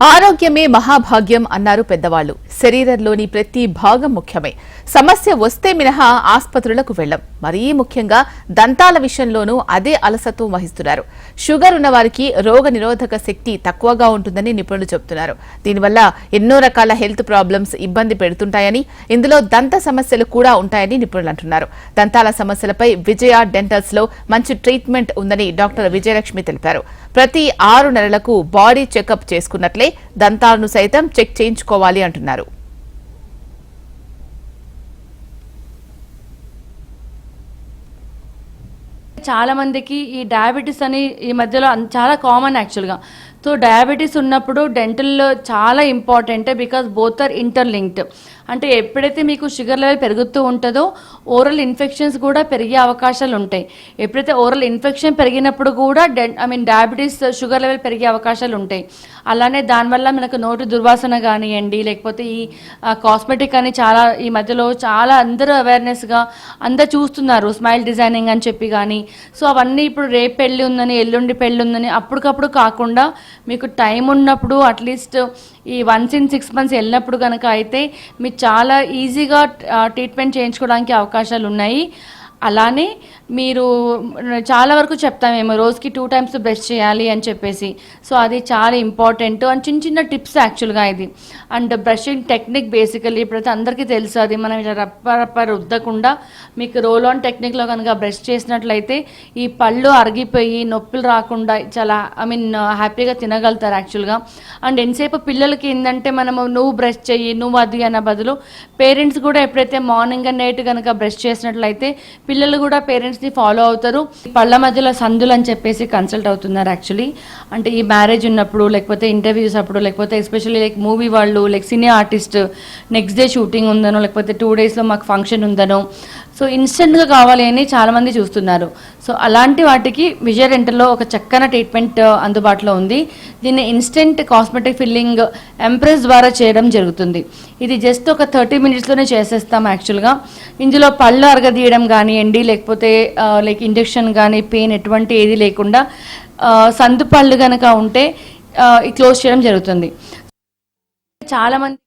ఆరోగ్యమే మహాభాగ్యం అన్నారు పెద్దవాళ్ళు శరీరంలోని ప్రతి భాగం ముఖ్యమే. సమస్య వస్తే మినహా ఆస్పత్రులకు వెళ్ళం మరీ ముఖ్యంగా దంతాల విషయంలోనూ అదే అలసత్వం వహిస్తున్నారు. షుగర్ ఉన్న వారికి రోగ నిరోధక శక్తి తక్కువగా ఉంటుందని నిపుణులు చెబుతున్నారు. దీనివల్ల ఎన్నో రకాల హెల్త్ ప్రాబ్లమ్స్ ఇబ్బంది పెడుతుంటాయని ఇందులో దంత సమస్యలు కూడా ఉంటాయని నిపుణులు అంటున్నారు. దంతాల సమస్యలపై విజయ డెంటల్స్లో మంచి ట్రీట్మెంట్ ఉందని డాక్టర్ విజయలక్ష్మి తెలిపారు. ప్రతి ఆరు నెలలకు బాడీ చెకప్ చేసుకున్నట్లే దంతాలను సైతం చెక్ చేయించుకోవాలి అంటున్నారు. చాలా మందికి ఈ డయాబెటీస్ అని ఈ మధ్యలో చాలా కామన్ యాక్చువల్గా సో డయాబెటీస్ ఉన్నప్పుడు డెంటల్లో చాలా important because both are interlinked అంటే ఎప్పుడైతే మీకు షుగర్ లెవెల్ పెరుగుతూ ఉంటుందో ఓరల్ ఇన్ఫెక్షన్స్ కూడా పెరిగే అవకాశాలు ఉంటాయి. ఎప్పుడైతే ఓరల్ ఇన్ఫెక్షన్ పెరిగినప్పుడు కూడా then I mean diabetes sugar level పెరిగే అవకాశాలు ఉంటాయి. అలానే దానివల్ల మనకు నోటి దుర్వాసన కానివ్వండి లేకపోతే ఈ కాస్మెటిక్ అని చాలా ఈ మధ్యలో చాలా అందరూ అవేర్నెస్గా అందరు చూస్తున్నారు స్మైల్ డిజైనింగ్ అని చెప్పి కానీ సో అవన్నీ ఇప్పుడు రేపు పెళ్ళి ఉందని ఎల్లుండి పెళ్ళి ఉందని అప్పటికప్పుడు కాకుండా మీకు టైం ఉన్నప్పుడు అట్లీస్ట్ ఈ వన్స్ ఇన్ సిక్స్ మంత్స్ వెళ్ళినప్పుడు కనుక అయితే మీరు చాలా ఈజీగా ట్రీట్మెంట్ చేయించుకోవడానికి అవకాశాలు ఉన్నాయి అలానే మీరు చాలా వరకు చెప్తామేమో రోజుకి టూ టైమ్స్ బ్రష్ చేయాలి అని చెప్పేసి. సో అది చాలా ఇంపార్టెంట్ అండ్ చిన్న చిన్న టిప్స్ యాక్చువల్గా ఇది. అండ్ బ్రషింగ్ టెక్నిక్ బేసికలీ ఇప్పుడైతే అందరికీ తెలుసు అది మనం ఇలా రప్ప రప్ప రుద్దకుండా మీకు రోల్ ఆన్ టెక్నిక్లో కనుక బ్రష్ చేసినట్లయితే ఈ పళ్ళు అరిగిపోయి నొప్పులు రాకుండా చాలా ఐ మీన్ హ్యాపీగా తినగలుగుతారు యాక్చువల్గా అండ్ ఎంతసేపు పిల్లలకి ఏంటంటే మనము నువ్వు బ్రష్ చెయ్యి నువ్వు అది అన్న బదులు పేరెంట్స్ కూడా ఎప్పుడైతే మార్నింగ్ అండ్ నైట్ కనుక బ్రష్ చేసినట్లయితే పిల్లలు కూడా పేరెంట్స్ని ఫాలో అవుతారు. పళ్ళ మధ్యలో సందులు అని చెప్పేసి కన్సల్ట్ అవుతున్నారు యాక్చువల్లీ అంటే ఈ మ్యారేజ్ ఉన్నప్పుడు లేకపోతే ఇంటర్వ్యూస్ అప్పుడు లేకపోతే ఎస్పెషల్లీ లైక్ మూవీ వాళ్ళు like cine artist next day shooting ఉందనో లేకపోతే టూ డేస్లో మాకు ఫంక్షన్ ఉందనో సో ఇన్స్టెంట్గా కావాలి అని చాలామంది చూస్తున్నారు. సో అలాంటి వాటికి విజయ రెంటల్లో ఒక చక్కన ట్రీట్మెంట్ uh, అందుబాటులో ఉంది. దీన్ని ఇన్స్టెంట్ కాస్మెటిక్ ఫిల్లింగ్ ఎంప్రెస్ ద్వారా చేయడం జరుగుతుంది. ఇది జస్ట్ ఒక థర్టీ మినిట్స్లోనే చేసేస్తాం యాక్చువల్గా ఇందులో పళ్ళు అరగదీయడం కానివ్వండి లేకపోతే లైక్ ఇంజెక్షన్ కానీ పెయిన్ ఎటువంటి ఏది లేకుండా uh, సందు పళ్ళు కనుక ఉంటే uh, క్లోజ్ చేయడం జరుగుతుంది. చాలామంది